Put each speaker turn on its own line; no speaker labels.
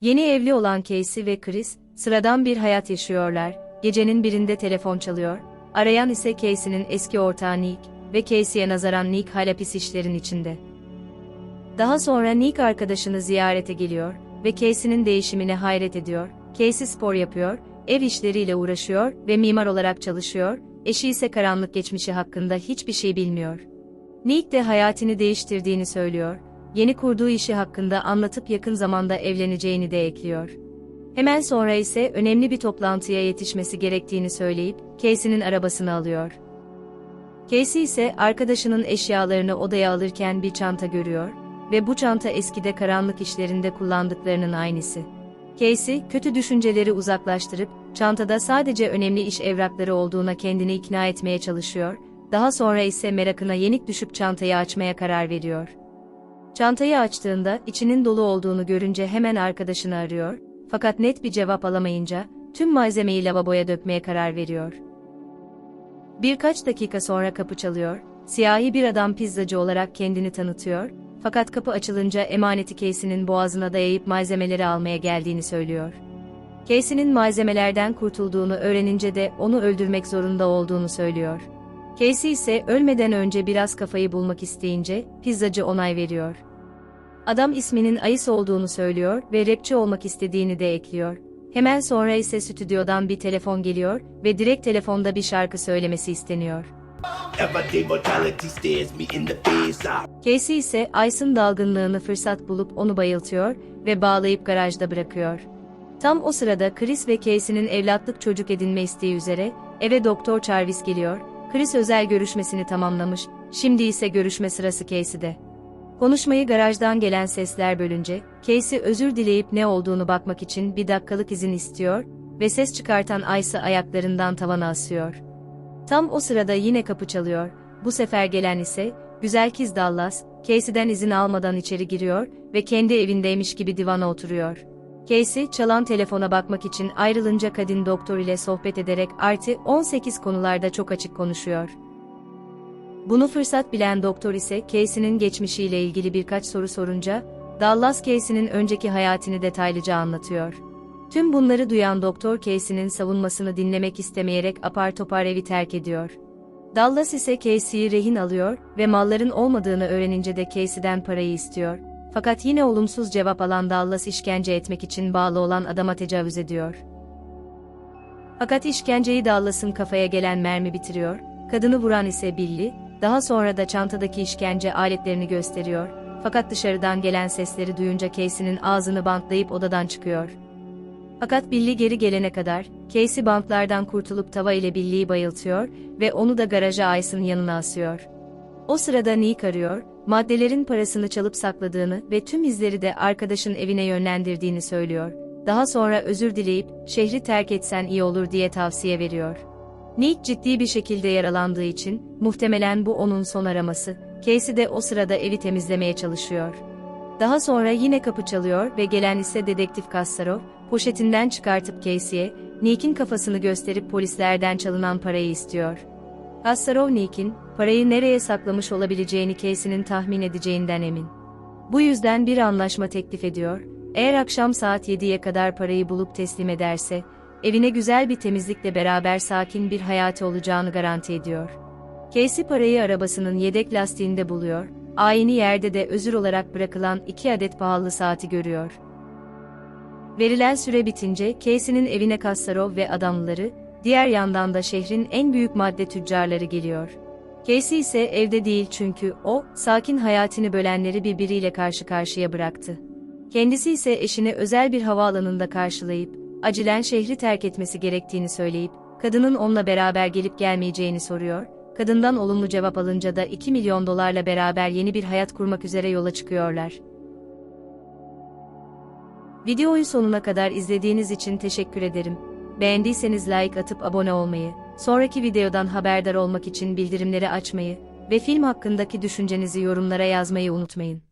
Yeni evli olan Casey ve Chris, sıradan bir hayat yaşıyorlar. Gecenin birinde telefon çalıyor. Arayan ise Casey'nin eski ortağı Nick ve Casey'e nazaran Nick hala pis işlerin içinde. Daha sonra Nick arkadaşını ziyarete geliyor ve Casey'nin değişimine hayret ediyor. Casey spor yapıyor, ev işleriyle uğraşıyor ve mimar olarak çalışıyor, eşi ise karanlık geçmişi hakkında hiçbir şey bilmiyor. Nick de hayatını değiştirdiğini söylüyor, yeni kurduğu işi hakkında anlatıp yakın zamanda evleneceğini de ekliyor. Hemen sonra ise önemli bir toplantıya yetişmesi gerektiğini söyleyip Casey'nin arabasını alıyor. Casey ise arkadaşının eşyalarını odaya alırken bir çanta görüyor ve bu çanta eskide karanlık işlerinde kullandıklarının aynısı. Casey, kötü düşünceleri uzaklaştırıp, çantada sadece önemli iş evrakları olduğuna kendini ikna etmeye çalışıyor, daha sonra ise merakına yenik düşüp çantayı açmaya karar veriyor. Çantayı açtığında içinin dolu olduğunu görünce hemen arkadaşını arıyor, fakat net bir cevap alamayınca, tüm malzemeyi lavaboya dökmeye karar veriyor. Birkaç dakika sonra kapı çalıyor, siyahi bir adam pizzacı olarak kendini tanıtıyor, fakat kapı açılınca emaneti Casey'nin boğazına dayayıp malzemeleri almaya geldiğini söylüyor. Casey'nin malzemelerden kurtulduğunu öğrenince de onu öldürmek zorunda olduğunu söylüyor. Casey ise ölmeden önce biraz kafayı bulmak isteyince pizzacı onay veriyor. Adam isminin Ayıs olduğunu söylüyor ve rapçi olmak istediğini de ekliyor. Hemen sonra ise stüdyodan bir telefon geliyor ve direkt telefonda bir şarkı söylemesi isteniyor. Casey ise Ice'ın dalgınlığını fırsat bulup onu bayıltıyor ve bağlayıp garajda bırakıyor. Tam o sırada Chris ve Casey'nin evlatlık çocuk edinme isteği üzere eve Doktor Jarvis geliyor. Chris özel görüşmesini tamamlamış, şimdi ise görüşme sırası Casey'de. Konuşmayı garajdan gelen sesler bölünce, Casey özür dileyip ne olduğunu bakmak için bir dakikalık izin istiyor ve ses çıkartan Ice'ı ayaklarından tavana asıyor. Tam o sırada yine kapı çalıyor. Bu sefer gelen ise, güzel kız Dallas, Casey'den izin almadan içeri giriyor ve kendi evindeymiş gibi divana oturuyor. Casey, çalan telefona bakmak için ayrılınca kadın doktor ile sohbet ederek artı 18 konularda çok açık konuşuyor. Bunu fırsat bilen doktor ise Casey'nin geçmişiyle ilgili birkaç soru sorunca, Dallas Casey'nin önceki hayatını detaylıca anlatıyor. Tüm bunları duyan doktor Casey'nin savunmasını dinlemek istemeyerek apar topar evi terk ediyor. Dallas ise Casey'yi rehin alıyor ve malların olmadığını öğrenince de Casey'den parayı istiyor. Fakat yine olumsuz cevap alan Dallas işkence etmek için bağlı olan adama tecavüz ediyor. Fakat işkenceyi Dallas'ın kafaya gelen mermi bitiriyor, kadını vuran ise Billy, daha sonra da çantadaki işkence aletlerini gösteriyor. Fakat dışarıdan gelen sesleri duyunca Casey'nin ağzını bantlayıp odadan çıkıyor. Fakat Billy geri gelene kadar, Casey bantlardan kurtulup tava ile Billy'yi bayıltıyor ve onu da garaja Ice'ın yanına asıyor. O sırada Nick arıyor, maddelerin parasını çalıp sakladığını ve tüm izleri de arkadaşın evine yönlendirdiğini söylüyor. Daha sonra özür dileyip, şehri terk etsen iyi olur diye tavsiye veriyor. Nick ciddi bir şekilde yaralandığı için, muhtemelen bu onun son araması, Casey de o sırada evi temizlemeye çalışıyor. Daha sonra yine kapı çalıyor ve gelen ise dedektif Kassarov, poşetinden çıkartıp Casey'e, Nick'in kafasını gösterip polislerden çalınan parayı istiyor. Kassarov Nick'in, parayı nereye saklamış olabileceğini Casey'nin tahmin edeceğinden emin. Bu yüzden bir anlaşma teklif ediyor, eğer akşam saat 7'ye kadar parayı bulup teslim ederse, evine güzel bir temizlikle beraber sakin bir hayatı olacağını garanti ediyor. Casey parayı arabasının yedek lastiğinde buluyor, aynı yerde de özür olarak bırakılan iki adet pahalı saati görüyor. Verilen süre bitince Casey'nin evine Kassarov ve adamları, diğer yandan da şehrin en büyük madde tüccarları geliyor. Casey ise evde değil çünkü o, sakin hayatını bölenleri birbiriyle karşı karşıya bıraktı. Kendisi ise eşini özel bir havaalanında karşılayıp, acilen şehri terk etmesi gerektiğini söyleyip, kadının onunla beraber gelip gelmeyeceğini soruyor, kadından olumlu cevap alınca da 2 milyon dolarla beraber yeni bir hayat kurmak üzere yola çıkıyorlar. Videoyu sonuna kadar izlediğiniz için teşekkür ederim. Beğendiyseniz like atıp abone olmayı, sonraki videodan haberdar olmak için bildirimleri açmayı ve film hakkındaki düşüncenizi yorumlara yazmayı unutmayın.